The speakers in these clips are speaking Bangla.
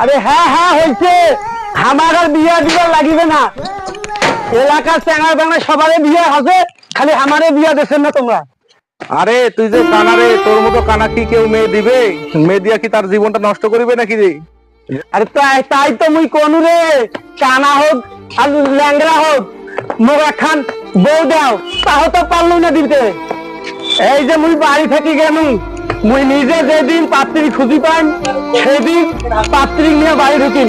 আরে হ্যাঁ হ্যাঁ হয়েছে। আমার আর বিয়া দিবার লাগিবে না। এলাকার চ্যাঙা ব্যাঙা সবারই বিয়া হবে খালি আমারে বিয়া দেশেন না তোমরা। আরে তুই যে কানা রে তোর মতো কানা কি কেউ মেয়ে দিবে? মেয়ে দিয়া কি তার জীবনটা নষ্ট করিবে নাকি রে? আরে তাই তাই তো মুই কোন রে। কানা হোক আর ল্যাংরা হোক মোক খান বউ দাও তাও তো পারল না দিতে। এই যে মুই বাড়ি থেকে গেলু মুই নিজে যেদিন পাত্রী খুঁজি পাই সেদিন পাত্রী নিয়ে বাড়ি ঢুকিন।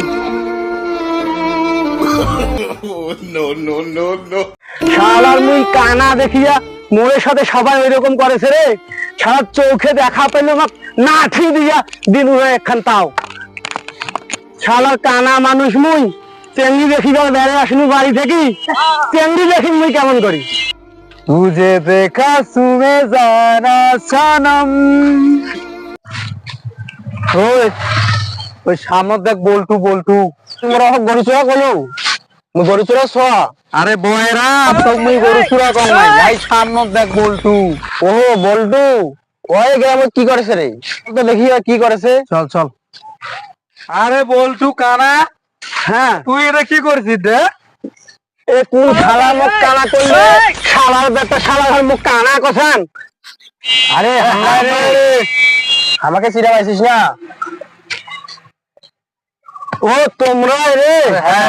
শালার মুই কানা দেখিয়া মোরের সাথে সবাই ওইরকম করেছে রে। সারা চোখে দেখা পেল আমাক নাঠি দিয়া দিন একখান তাও। শালার কানা মানুষ মুই চেঙ্গি দেখি বেড়ে আসিনি বাড়ি থেকে। চেঙ্গি দেখি মুই কেমন করি? তুঝে দেখা সুমে জানা সনম। ওই ওই সামনে দেখ বল্টু বল্টু। তোমরা গরু চোরা কলো মুই গরু চোরা সোয়া আরে বয়েরা তো মুই গরু চোরা কম নাই ভাই সামনে দেখ বল্টু। ও বল্টু। ওই গ্রামে কি করেছে রে? তো দেখি আর কি করেছে। চল চল। আরে বলটু কানা। হ্যাঁ। তুই এটা কি করছিস রে এ কোন শালার মুখ কানা করলে? শালার বেটা শালার মুখ কানা কথান আরে আরে। আমাকে চিরা পাইছিস না? ও তোমরা রে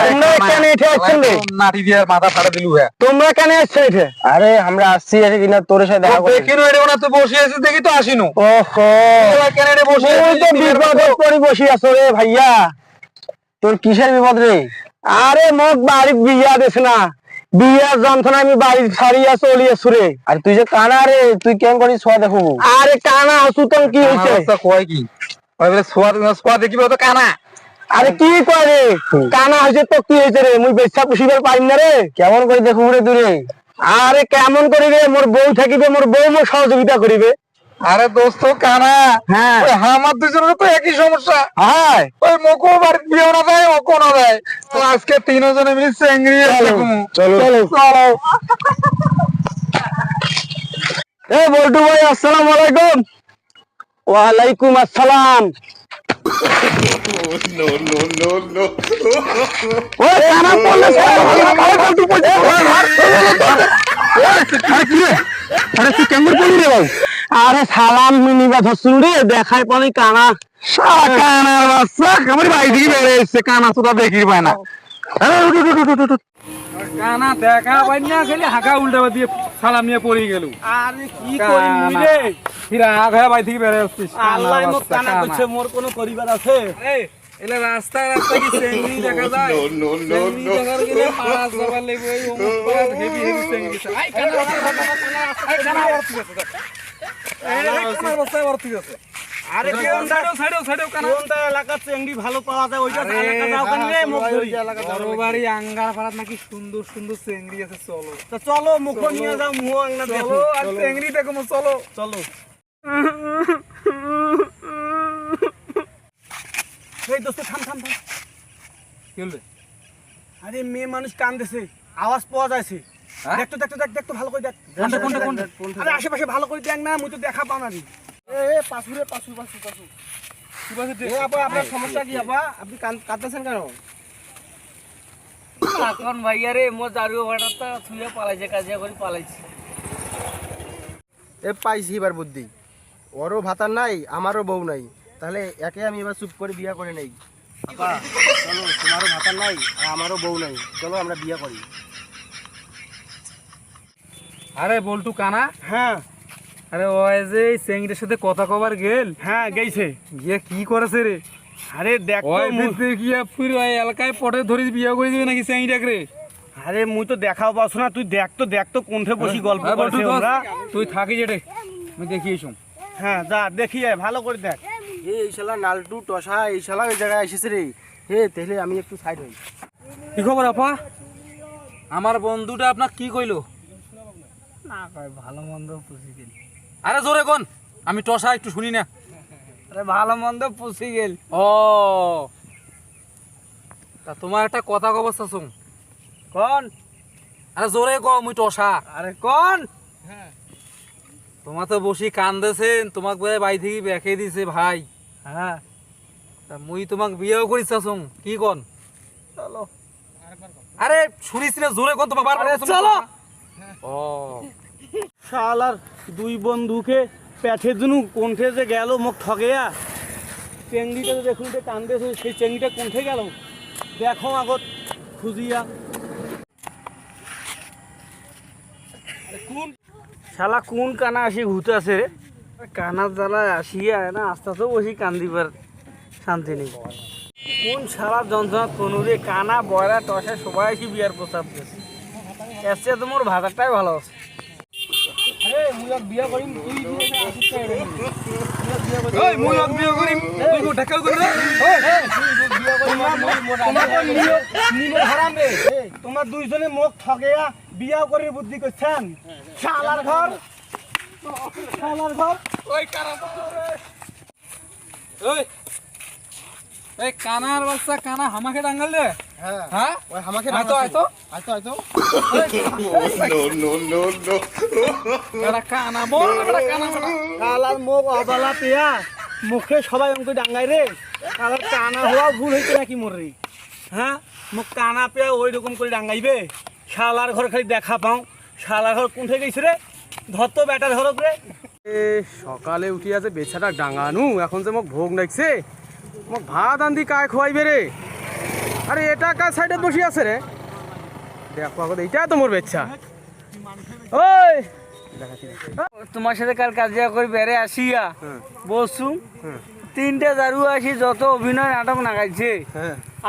তোমরা কেন এঠে আসছেন রে। নারী দিয়ে মাথা ফাড়া দিলু হ্যাঁ। তোমরা কেন আসছো এঠে? আরে আমরা আসছি এসে কিনা তোর সাথে দেখা করতে। দেখি নো এটা তুই বসে আছিস দেখি তো আসিনু। ওহো। কেন এটা বসে তুই তো? বিপদে পড়ে বসে আছো রে ভাইয়া। তোর কিসের বিপদ রে? আরে মোক বাড়ির বিয়া দিস না। বিয়ার যন্ত্রণা আমি বাড়ি ছাড়িয়া চলিয়ে সুরে আরে তুই যে কানা রে তুই কেন করিস সোয়া দেখো আরে কানা হসু তোর কি অবস্থা কয় কি? ওই বলে সোয়া সোয়া দেখিবে তো কানা। আরে কি করে কানা হয়েছে তো কি হয়েছে রে মুই বেচা পুষিবার পারি না রে কেমন করে দেখো রে তুই রে আরে কেমন করিবে মোর বউ থাকিবে মোর বউ মোর সহযোগিতা করিবে আরে দোস্ত কানা হ্যাঁ আমার দুজনের তো একই সমস্যা হায় ওই মোকো বাড়ি বিয়ে না দেয় ওকো না দেয় তো আজকে তিনজনে মিলে চেঙ্গড়ি চলো চলো চলো এ বল্টু ভাই আসসালামু আলাইকুম ওয়ালাইকুম আসসালাম ও কানা আরে তুই কেমন পড়লি রে ভাই আরে সালাম নিবা ধরছুন রে দেখাই পানি কানা কানার বাচ্চা আমার ভাই দিকে বেড়ে এসছে কানা সুতা দেখি পায় না। কানা দেখা পাই না খালি হাঁকা উল্টা দিয়ে সালাম নিয়ে পড়ে গেল আরে কি করি রে? হয়ে থেকে বেড়ে আসছিস আল্লাহ মোক কানা করছে মোর কোনো পরিবার আছে এলে রাস্তা রাস্তা কি দেখা যায় গেলে পাঁচ যাবার লাগবে ওই হেভি হেভি আই কানা কানা, কানা, আরে সাইডেও, সাইডেও, সাইডেও কানা। কোনটা এলাকার চেংড়ি ভালো পাওয়া যায় ওইটা আরে, এলাকা যাও কেন রে মুখ ধরি। বড় বাড়ি আঙ্গার পাড়াত নাকি সুন্দর সুন্দর চেঙ্গি আছে চলো। তো চলো মুখ নিয়ে যাও মুহ আংনা চলো আর চেঙ্গি দেখো চলো। চলো। এই দোস্ত থাম থাম থাম। কি আরে মেয়ে মানুষ কান্দেছে আওয়াজ পাওয়া হ্যাঁ? দেখতো দেখতো দেখ দেখতো ভালো করে দেখ। কোনটা, কোনটা, কোনটা? আরে আশেপাশে ভালো করে দেখ না মুই তো দেখা পাও না। রে এ এ পাশু পাশু পাশু পাশু কি বলছিস তুই? এ আপা আপনার সমস্যা কি আপা? আপনি কাঁদতেছেন কেন? এখন ভাইয়া রে মোর দাঁড়িয়ে ভাড়াটা ছুঁয়ে পালাইছে কাজিয়া করে পালাইছে। এ পাইছি এবার বুদ্ধি। ওরও ভাতার নাই আমারও বউ নাই। তাহলে একে আমি এবার চুপ করে বিয়া করে নেই। চলো তোমারও ভাতার নাই আর আমারও বউ নাই। চলো আমরা বিয়া করি। আরে বলটু কানা। হ্যাঁ। আরে ওই যে এই চেঙ্গিটার সাথে কথা কবার গেল। হ্যাঁ গেছে গিয়ে কি করেছে রে? আরে দেখ ওই ভিতরে গিয়া পুরো ওই এলাকায় পটে ধরে বিয়ে করে দিবে নাকি চেঙ্গিটাকে রে? আরে মুই তো দেখাও পাচ্ছ না তুই দেখ তো দেখ তো কোনঠে বসি গল্প করছে ওরা। তুই থাকি যেটে আমি দেখি এসম হ্যাঁ যা দেখি আয়, ভালো করে দেখ। এ এই শালা নালটু টসা এই শালা ওই জায়গায় এসেছে রে। হে তাহলে আমি একটু সাইড হই। কি খবর আপা? আমার বন্ধুটা আপনার কি কইলো? না কয় ভালো মন্দ পুষি গেল। আরে জোরে কোন? আমি টসা একটু শুনি না। আরে ভালো মন্দ পুষি গেল। ও। তা তোমার একটা কথা কব চাচুং। কোন? আরে জোরে কও মুই টসা। আরে কোন? তোমার তো বসি কান্দেছেন তোমাক বোধহয় বাড়ি থেকে বেঁকে দিছে ভাই। হ্যাঁ। তা মুই তোমাক বিয়েও করিস চাচুং কি কোন? চলো। আরে শুনিস না জোরে কোন তোমাক বারবার চলো। ও। শালার দুই বন্ধুকে প্যাঠে দুনু কোনঠে যে গেল, মুখ ঠগেয়া চেংড়িটা তো দেখুন কান্দে সেই চেংড়িটা কোনঠে গেল। দেখো আগত খুঁজিয়া কোন? শালা, কোন কানা আসি ঘুরতে আছে রে? কানার জ্বালায় আসিয়া না, আস্তে আস্তে বসি কান্দিবার শান্তি নেই। কোন শালা যন্ত্রণা তনুরে কানা, বয়রা, টসা, সবাই আসি বিয়ার প্রস্তাব দিয়েছে। চেয়ে তো মোর ভাতারটাই ভালো আছে। তোমরা দুইজনে মুখ ঠগেয়া বিয়া করে বুদ্ধি করছেন শালার ঘর শালার ঘর ওই ওই এই কানার বাচ্চা কানা হামাকে ডাঙ্গাল দে। হ্যাঁ। হ্যাঁ? ওই আমাকে আইতো আইতো আইতো আইতো এটা কানা বল এটা কানা বল। মুখ অবলা পেয়া মুখে সবাই অঙ্ক ডাঙ্গাই রে। শালার কানা হওয়া ভুল হয়েছে নাকি মোর রে হ্যাঁ? মুখ কানা পেয়া ওই রকম করে ডাঙ্গাইবে। শালার ঘর খালি দেখা পাও। শালার ঘর কোন থেকে গেছে রে? ধরতো ব্যাটার ঘর রে। সকালে উঠিয়া যে বেছাটা ডাঙানু এখন যে মোক ভোগ লাগছে মোক ভাত আন্দি কায় খোয়াইবে রে আরে এটা কার সাইডে বসে আছে রে দেখো এইটা তো মোর বেচ্ছা। ওই তোমার সাথে কাল কাজিয়া করে বেড়ে আসিয়া বসু তিনটে জারু আসি যত অভিনয় নাটক নাগাইছে।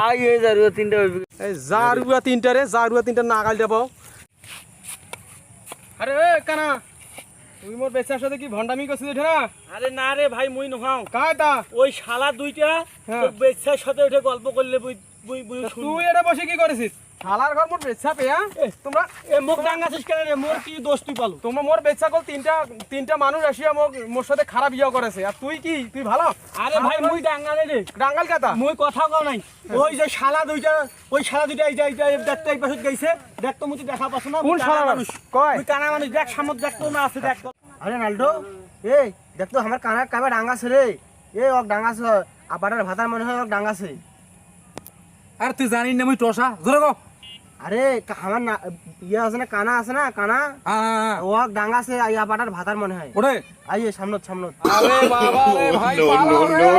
আই এই জারু তিনটে এই জারুয়া তিনটা রে জারুয়া তিনটা নাগাল দেব আরে এ কানা। তুই মোর বেচার সাথে কি ভন্ডামি করছিস এটা না? আরে না রে ভাই মুই নহাও। কায় তা ওই শালা দুইটা বেচার তোর সাথে উঠে গল্প করলে বুই বুই বুই তুই এটা বসে কি করেছিস? শালার ঘর মোর বেচা পেয়া তোমরা এ মুখ ডাঙ্গাছিস কেন রে? মোর কি দোষ তুই পালো? তোমরা মোর বেচা কল তিনটা তিনটা মানুষ আসিয়া মোক মোর সাথে খারাপ ইয়া করেছে। আর তুই কি? তুই ভালো? আরে ভাই মুই ডাঙ্গালে রে। ডাঙ্গাল কাতা? মুই কথা কও নাই। ওই যে শালা দুইটা ওই শালা দুইটা এই যে এই যে দেখতে এই পাশে দেখ তো মুই দেখা পাছ না কোন শালা? মানুষ। কয়? মুই কানা মানুষ। দেখ সামত দেখ তো না আছে দেখ। আরে নালটো এই দেখ তো আমার কানার কাবে ডাঙ্গাছে রে। এ ওক ডাঙ্গাছে। আপাটার ভাতার মনে হয় ওক ডাঙ্গাছে। আর তুই জানিস না মুই টসা? জোরে কো আরে আমার না ইয়ে আছে না কানা আছে না কানা? ও ডাঙ্গা ডাঙ্গাছে আই পাটার ভাতার মনে হয়। ওরে। আইয়ে সামনত সামনত। আরে বাবা রে ভাই পালা রে।